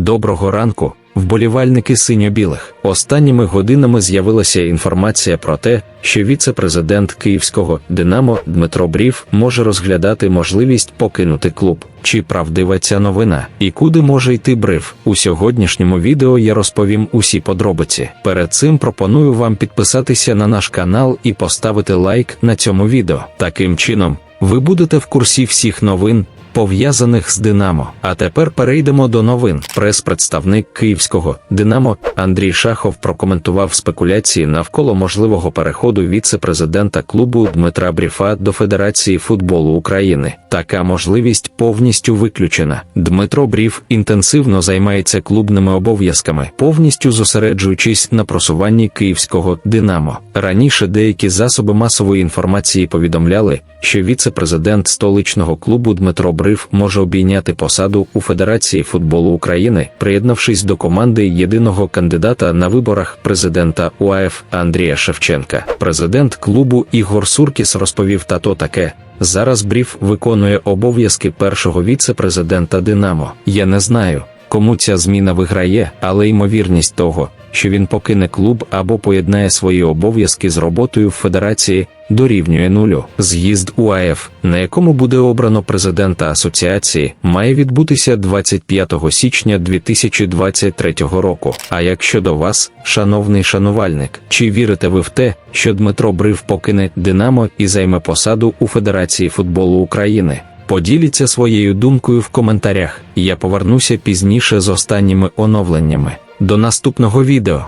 Доброго ранку, вболівальники синьо-білих. Останніми годинами з'явилася інформація про те, що віце-президент київського Динамо Дмитро Брів може розглядати можливість покинути клуб. Чи правдива ця новина? І куди може йти Брив? У сьогоднішньому відео я розповім усі подробиці. Перед цим пропоную вам підписатися на наш канал і поставити лайк на цьому відео. Таким чином, ви будете в курсі всіх новин, пов'язаних з Динамо. А тепер перейдемо до новин. Прес-представник київського Динамо Андрій Шахов прокоментував спекуляції навколо можливого переходу віце-президента клубу Дмитра Бріфа до Федерації футболу України. Така можливість повністю виключена. Дмитро Брів інтенсивно займається клубними обов'язками, повністю зосереджуючись на просуванні київського Динамо. Раніше деякі засоби масової інформації повідомляли, що віце-президент столичного клубу Дмитро Брив може обійняти посаду у Федерації футболу України, приєднавшись до команди єдиного кандидата на виборах президента УАФ Андрія Шевченка. Президент клубу Ігор Суркіс розповів тато таке. Зараз Брів виконує обов'язки першого віце-президента Динамо. Я не знаю, кому ця зміна виграє, але ймовірність того, що він покине клуб або поєднає свої обов'язки з роботою в федерації, дорівнює нулю. З'їзд УАФ, на якому буде обрано президента асоціації, має відбутися 25 січня 2023 року. А як щодо вас, шановний шанувальник, чи вірите ви в те, що Дмитро Брив покине Динамо і займе посаду у Федерації футболу України? Поділіться своєю думкою в коментарях. Я повернуся пізніше з останніми оновленнями. До наступного відео.